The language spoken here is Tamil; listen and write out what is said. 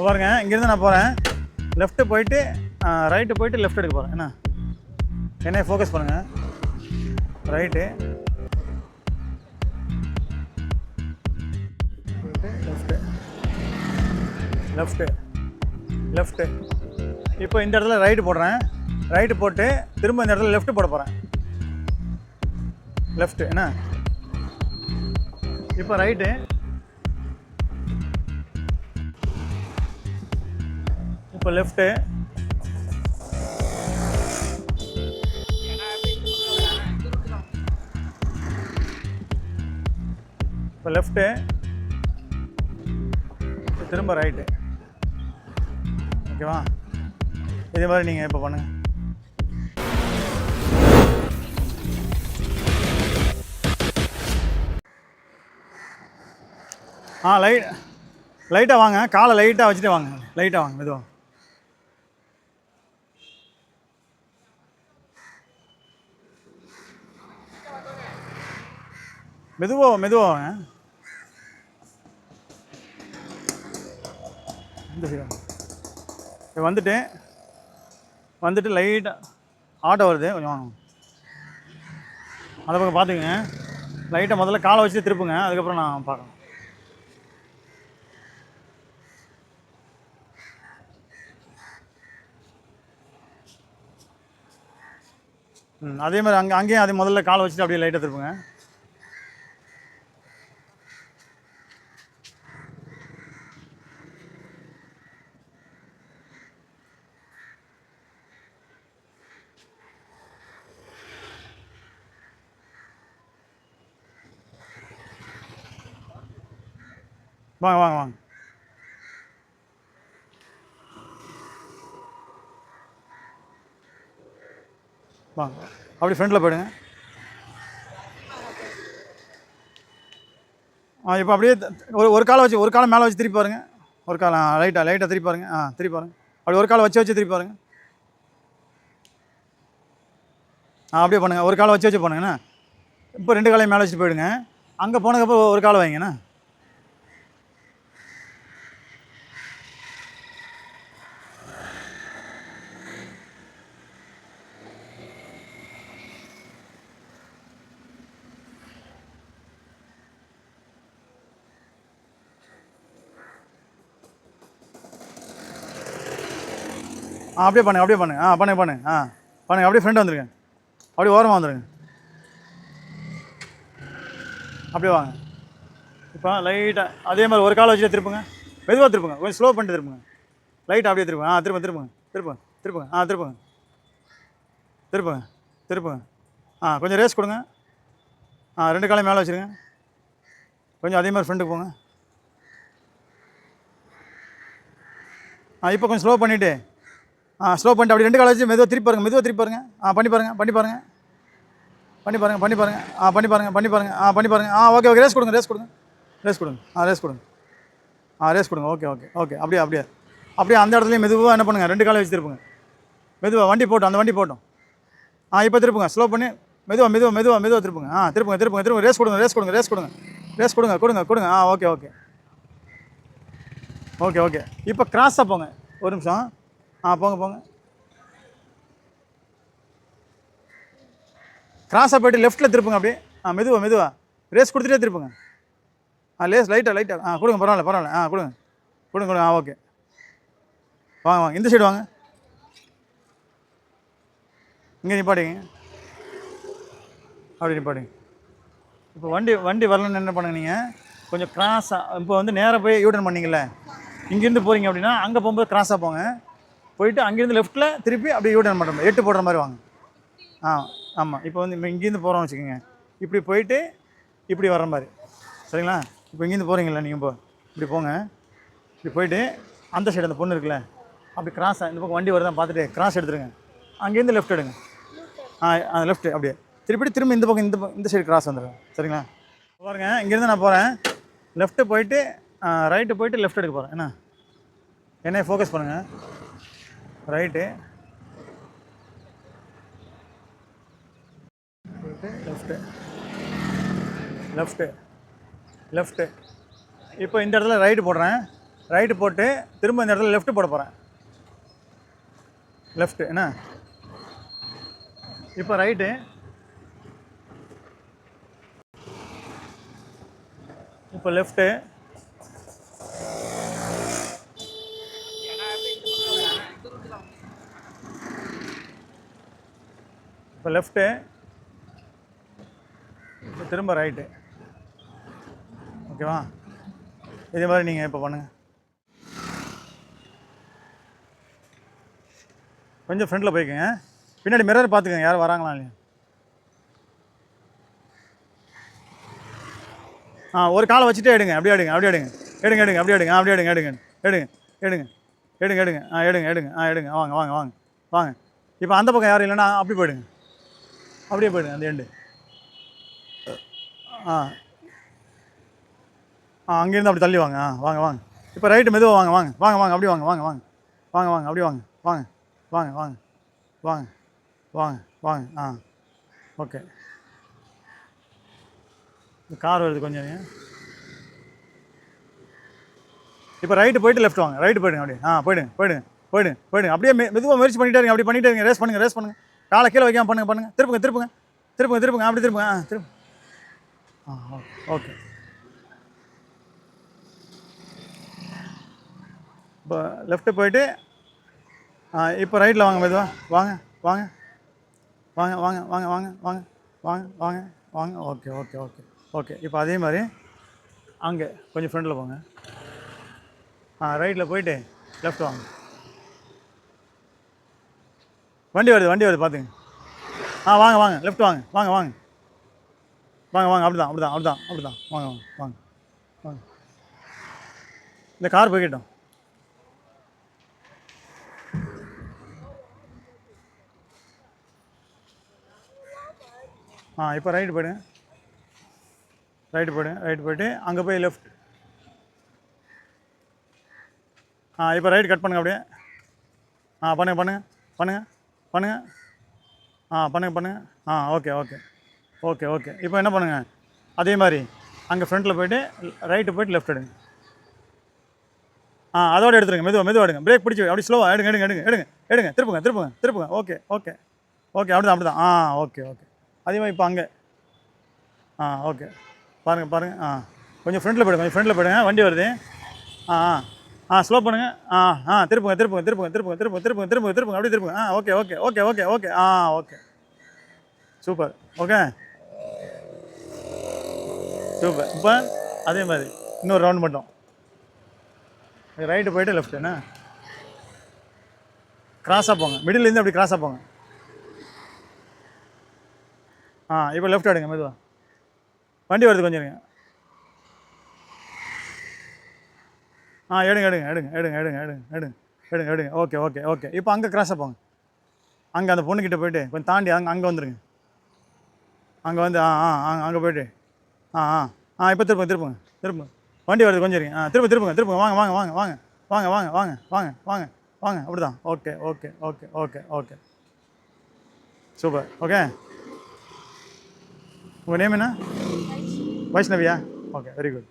இப்போ பாருங்க இங்கேருந்து நான் போகிறேன் லெஃப்ட்டு போயிட்டு ரைட்டு போயிட்டு லெஃப்ட் எடுக்க போகிறேன் என்ன? என்னைய ஃபோக்கஸ் பண்ணுங்கள் ரைட்டு லெஃப்ட்டு லெஃப்ட்டு லெஃப்ட்டு இப்போ இந்த இடத்துல ரைட்டு போடுறேன். ரைட்டு போட்டு திரும்ப இந்த இடத்துல லெஃப்ட் போட போகிறேன் லெஃப்ட்டு என்ன? இப்போ ரைட்டு இப்போ லெஃப்ட்டு இப்போ லெஃப்ட்டு திரும்ப ரைட்டு ஓகேவா இதே மாதிரி நீங்கள் இப்போ பண்ணுங்கள் ஆ லைட் லைட்டாக வாங்க. காலை லைட்டாக வச்சுட்டு வாங்க. லைட்டாக வாங்க மெதுவாக மெதுவாக மெதுவாக இந்த வந்துட்டு வந்துட்டு லைட்டாக ஆட்டோ வருது. கொஞ்சம் வாங்க. பக்கம் பார்த்துக்குங்க. லைட்டை முதல்ல காலை வச்சு திருப்புங்க. அதுக்கப்புறம் நான் பார்க்குறேன் ம் அதே மாதிரி அங்கே அங்கேயும் அதே முதல்ல காலை வச்சுட்டு அப்படியே லைட்டாக திருப்புங்க. வாங்க வாங்க வாங்க. வாங்க. அப்படி ஃப்ரெண்டில் போயிடுங்க. ஆ இப்போ அப்படியே ஒரு ஒரு காலை வச்சு ஒரு காலை மேலே வச்சு திருப்பி பாருங்க. ஒரு காலை லைட்டாக லைட்டாக திருப்பி பாருங்க. ஆ திருப்பி பாருங்க. அப்படி ஒரு காலை வச்சு வச்சு திருப்பி பாருங்க. ஆ அப்படியே பண்ணுங்கள் ஒரு காலை வச்சு வச்சு பண்ணுங்கண்ணா இப்போ ரெண்டு காலையும் மேலே வச்சுட்டு போயிடுங்க. அங்கே போனதுக்கப்புறம் ஒரு காலை வைங்கண்ணா ஆ அப்படியே பண்ணுங்க அப்படியே பண்ணுங்க ஆ பண்ணுங்க பண்ணுங்க ஆ பண்ணுங்க அப்படியே ஃப்ரெண்ட் வந்துருங்க. அப்படியே ஓரமாக வந்துருங்க. அப்படியே வாங்க. இப்போ லைட்டாக அதே மாதிரி ஒரு காலை வச்சுட்டு திருப்புங்க. மெதுவாக திருப்புங்க. கொஞ்சம் ஸ்லோ பண்ணிட்டு திருப்புங்க. லைட்டாக அப்படியே திருப்புங்க. ஆ திரும்ப திருப்புங்க. திருப்புங்க திருப்புங்க. ஆ திருப்புங்க. திருப்புங்க திருப்புங்க. ஆ கொஞ்சம் ரேஸ் கொடுங்க. ஆ ரெண்டு காலையும் மேலே வச்சுருங்க. கொஞ்சம் அதே மாதிரி ஃப்ரெண்டுக்கு போங்க. ஆ இப்போ கொஞ்சம் ஸ்லோ பண்ணிவிட்டு ஸ்லோ பண்ணிட்டு அப்படி ரெண்டு காலை வச்சு மெதுவாக திருப்பி பாருங்கள் மெதுவாக திருப்பி பாருங்க. ஆ பண்ணி பாருங்கள் பண்ணி பாருங்கள் பண்ணி பாருங்கள் பண்ணி பாருங்கள் ஆ பண்ணி பாருங்கள் பண்ணி பாருங்கள் ஆ பண்ணி பாருங்கள் ஆ ஓகே ஓகே ரேஸ் கொடுங்க ரேஸ் கொடுங்க. ரேஸ் கொடுங்க. ஆ ரேஸ் கொடுங்க. ஆ ரேஸ் கொடுங்க. ஓகே ஓகே ஓகே அப்படியே அப்படியே. அப்படியே அந்த இடத்துலையும் மெதுவாக என்ன பண்ணுங்கள் ரெண்டு காலை வச்சு திருப்புங்க. மெதுவாக வண்டி போட்டோம் அந்த வண்டி போட்டோம். ஆ இப்போ திருப்புங்க. ஸ்லோ பண்ணி மெதுவாக மெதுவாக மெதுவாக மெதுவாக திருப்புங்க. ஆ திருப்புங்க திருப்புங்க திரும்ப ரேஸ் கொடுங்க ரேஸ் கொடுங்க ரேஸ் கொடுங்க. ரேஸ் கொடுங்க கொடுங்க கொடுங்க. ஆ ஓகே ஓகே ஓகே ஓகே இப்போ கிராஸாக போங்க. ஒரு நிமிஷம். ஆ போங்க போங்க. கிராஸாக போயிட்டு லெஃப்ட்டில் திருப்புங்க அப்படியே. ஆ மெதுவாக மெதுவாக ரேஸ் கொடுத்துட்டே திருப்புங்க. ஆ லேஸ் லைட்டாக லைட்டாக ஆ கொடுங்க பரவாயில்ல பரவாயில்ல. ஆ கொடுங்க. கொடுங்க கொடுங்க. ஆ ஓகே வாங்க வாங்க. இந்த சைடு வாங்க. இங்கே நிப்பாட்டிங்க. அப்படி நிப்பாட்டிங்க. இப்போ வண்டி வண்டி வரலன்னு என்ன பண்ணுங்க நீங்கள் கொஞ்சம் கிராஸாக இப்போ வந்து நேராக போய் யூட்டன் பண்ணிங்கள்ல இங்கேருந்து போகிறீங்க அப்படின்னா அங்கே போகும்போது கிராஸாக போங்க. போயிட்டு அங்கேருந்து லெஃப்ட்டில் திருப்பி அப்படியே யூடன் பண்ணுற மாதிரி எட்டு போடுற மாதிரி வாங்க. ஆ ஆமாம் இப்போ வந்து இப்போ இங்கேருந்து போகிறோம்னு வச்சுக்கோங்க. இப்படி போயிட்டு இப்படி வர்ற மாதிரி. சரிங்களா? இப்போ இங்கேருந்து போகிறீங்களா நீங்கள் இப்போ இப்படி போங்க. இப்படி போயிட்டு அந்த சைடு அந்த பொண்ணு இருக்குல்ல அப்படி கிராஸாக இந்த பக்கம் வண்டி வருதான் பார்த்துட்டு கிராஸ் எடுத்துருங்க. அங்கேருந்து லெஃப்ட் எடுங்க. ஆ அந்த லெஃப்ட் அப்படியே. திருப்பி திரும்ப இந்த பக்கம் இந்த பக்கம் இந்த சைடு கிராஸ் வந்துடும் சரிங்களா? பாருங்க இங்கேருந்து நான் போகிறேன் லெஃப்ட்டு போயிட்டு ரைட்டு போயிட்டு லெஃப்ட் எடுக்க போகிறேன் என்ன? என்ன ஃபோக்கஸ் பண்ணுங்கள் ரைட்டு. லெஃப்ட்டு. லெஃப்ட்டு. லெஃப்ட்டு. இப்போ இந்த இடத்துல ரைட்டு போடுறேன். ரைட்டு போட்டு திரும்ப இந்த இடத்துல லெஃப்ட் போட போகிறேன் லெஃப்ட்டு என்ன? இப்போ ரைட்டு. இப்போ லெஃப்ட்டு. இப்போ லெஃப்ட்டு இப்போ திரும்ப ரைட்டு ஓகேவா இதே மாதிரி நீங்கள் இப்போ பண்ணுங்கள் கொஞ்சம் ஃப்ரண்ட்டில் போய்க்குங்க. பின்னாடி மிரர் பார்த்துக்கங்க யாரும் வராங்களா இல்லையா? ஆ ஒரு காலை வச்சுட்டே எடுங்க. அப்படியே எடுங்க அப்படியே எடுங்க. எடுங்க எடுங்க அப்படியே எடுங்க அப்படியே எடுங்க எடுங்க. எடுங்க எடுங்க எடுங்க எடுங்க ஆ எடுங்க எடுங்க ஆ எடுங்க. வாங்க வாங்க வாங்க வாங்க. இப்போ அந்த பக்கம் யாரும் இல்லைன்னா அப்படி போயிடுங்க. அப்படியே போயிடுங்க அந்த எண்டு ஆ. ஆ அங்கேருந்து அப்படி தள்ளி வாங்க. ஆ வாங்க வாங்க. இப்போ ரைட்டு மெதுவாக வாங்க வாங்க. வாங்க வாங்க அப்படி வாங்க வாங்க வாங்க. வாங்க வாங்க அப்படி வாங்க. வாங்க வாங்க வாங்க. வாங்க வாங்க வாங்க. ஆ. ஓகே. இந்த கார் வருது கொஞ்சம் இப்போ ரைட்டு போயிட்டு லெஃப்ட் வாங்க. ரைட்டு போயிடுங்க அப்படியே. ஆ போயிடுங்க போயிடுங்க போயிடுங்க. போயிடுங்க அப்படியே மெதுவாக முயற்சி பண்ணிட்டே இருங்க அப்படி பண்ணிட்டே இருங்க. ரேஸ் பண்ணுங்கள் ரேஸ் பண்ணுங்க. காலை கீழே வைக்காம பண்ணுங்க பண்ணுங்க. திருப்புங்க திருப்புங்க. திருப்புங்க திருப்புங்க. அப்படி திருப்புங்க. ஆ திருப்பு. ஆ ஓகே. இப்போ லெஃப்ட்டு போயிட்டு ஆ இப்போ ரைட்டில் வாங்க மெதுவா. வாங்க வாங்க. வாங்க வாங்க வாங்க வாங்க வாங்க வாங்க வாங்க வாங்க. Okay okay okay. ஓகே இப்போ அதே மாதிரி அங்கே கொஞ்சம் ஃப்ரெண்டில் போங்க. ஆ ரைட்டில் போயிட்டு லெஃப்ட் வாங்க. வண்டி வருது வண்டி வருது பார்த்துங்க ஆ வாங்க வாங்க லெஃப்ட் வாங்க வாங்க வாங்க. வாங்க வாங்க அப்படி தான் அப்படி தான் அப்படி தான் அப்படி தான் வாங்க வாங்க வாங்க வாங்க. இந்த கார் போய்கிட்டோம் ஆ இப்போ ரைட்டு போய்டு. ரைட்டு போயிடுங்க ரைட்டு போய்ட்டு அங்கே போய் லெஃப்ட் ஆ இப்போ ரைட் கட் பண்ணுங்க அப்படியே. ஆ பண்ணுங்க பண்ணுங்க பண்ணுங்கள் பண்ணுங்கள் ஆ பண்ணுங்கள் பண்ணுங்கள் ஆ ஓகே ஓகே. Okay okay. இப்போ என்ன பண்ணுங்கள் அதே மாதிரி அங்கே ஃப்ரண்ட்டில் போயிட்டு ரைட்டு போயிட்டு லெஃப்ட் எடுங்க. ஆ அதோட எடுத்துருங்க. மெதுவாக மெதுவாக எடுங்க. பிரேக் பிடிச்சி அப்படி ஸ்லோவாக எடுங்க எடுங்க எடுங்க எடுங்க. எடுங்க திருப்புங்க திருப்புங்க திருப்புங்க. Okay okay. ஓகே அப்படிதான் அப்படிதான். ஆ ஓகே ஓகே. அதே மாதிரி இப்போ அங்கே. ஆ ஓகே. பாருங்கள் பாருங்கள் ஆ கொஞ்சம் ஃப்ரண்ட்டில் போயிடுங்க கொஞ்சம் ஃப்ரண்ட்டில் போயிடுங்க. வண்டி வருது. ஆ ஆ. ஆ ஸ்லோ பண்ணுங்கள் ஆ ஆ திருப்புங்க திருப்புங்க திருப்புங்க திருப்புங்க திருப்புங்க திருப்புங்க திருப்புங்க திருப்புங்க அப்படியே திருப்புங்க. ஆ okay okay okay okay okay ஆ ஓகே சூப்பர் ஓகே சூப்பர் இப்போ அதே மாதிரி. இன்னொரு ரவுண்ட் மட்டும். ரைட்டு போயிட்டு லெஃப்ட் என்ன? கிராஸாக போங்க. மிடில்லேருந்து அப்படி கிராஸாக போங்க. ஆ இப்போ லெஃப்ட் ஆடுங்க மெதுவாக வண்டி வருது கொஞ்சம் இருங்க. ஆ எடுங்க எடுங்க எடுங்க எடுங்க எடுங்க எடுங்க எடுங்க எடுங்க எடுங்க. ஓகே ஓகே ஓகே இப்போ அங்கே கிராஸாக போங்க. அங்கே அந்த பொண்ணுக்கிட்ட போயிட்டு கொஞ்சம் தாண்டி அங்கே அங்கே வந்துருங்க. அங்கே வந்து ஆ ஆ ஆ அங்கே போயிட்டு. ஆ ஆ ஆ இப்போ திருப்புங்க திருப்புங்க திருப்புங்க. வண்டி வருது கொஞ்சம் இருங்க. ஆ திரும்ப திருப்புங்க திருப்புங்க. வாங்க வாங்க வாங்க வாங்க வாங்க வாங்க வாங்க வாங்க வாங்க வாங்க. அப்படி தான் okay okay okay okay okay super okay உங்கள் நேம் என்ன வைஷ்ணவியா? Okay very good